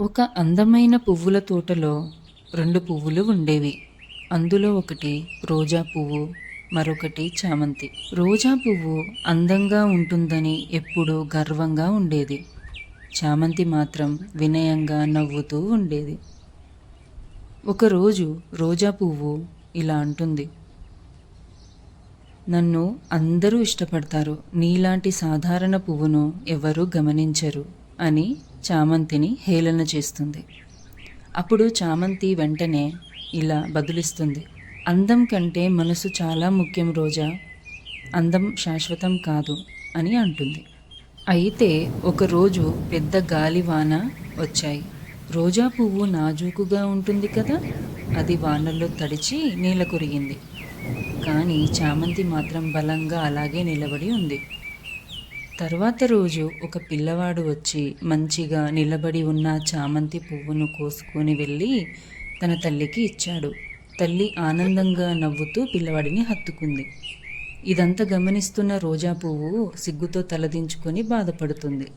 ఒక అందమైన పువ్వుల తోటలో రెండు పువ్వులు ఉండేవి. అందులో ఒకటి రోజా పువ్వు మరొకటి చామంతి. రోజా పువ్వు అందంగా ఉంటుందని ఎప్పుడూ గర్వంగా ఉండేది. చామంతి మాత్రం వినయంగా నవ్వుతూ ఉండేది. ఒకరోజు రోజా పువ్వు ఇలా అంటుంది. నన్ను అందరూ ఇష్టపడతారు. నీలాంటి సాధారణ పువ్వును ఎవరూ గమనించరు. అని చామంతిని హేళన చేస్తుంది. అప్పుడు చామంతి వెంటనే ఇలా బదులిస్తుంది. అందం కంటే మనసు చాలా ముఖ్యం రోజా. అందం శాశ్వతం కాదు అని అంటుంది. అయితే ఒకరోజు పెద్ద గాలివాన వచ్చాయి. రోజా పువ్వు నాజూకుగా ఉంటుంది కదా? అది వానల్లో తడిచి నేల కురిగింది. కానీ చామంతి మాత్రం బలంగా అలాగే నిలబడి ఉంది. తర్వాత రోజు ఒక పిల్లవాడు వచ్చి మంచిగా నిలబడి ఉన్న చామంతి పువ్వును కోసుకొని వెళ్ళి తన తల్లికి ఇచ్చాడు. తల్లి ఆనందంగా నవ్వుతూ పిల్లవాడిని హత్తుకుంది. ఇదంతా గమనిస్తున్న రోజా పువ్వు సిగ్గుతో తలదించుకొని బాధపడుతుంది.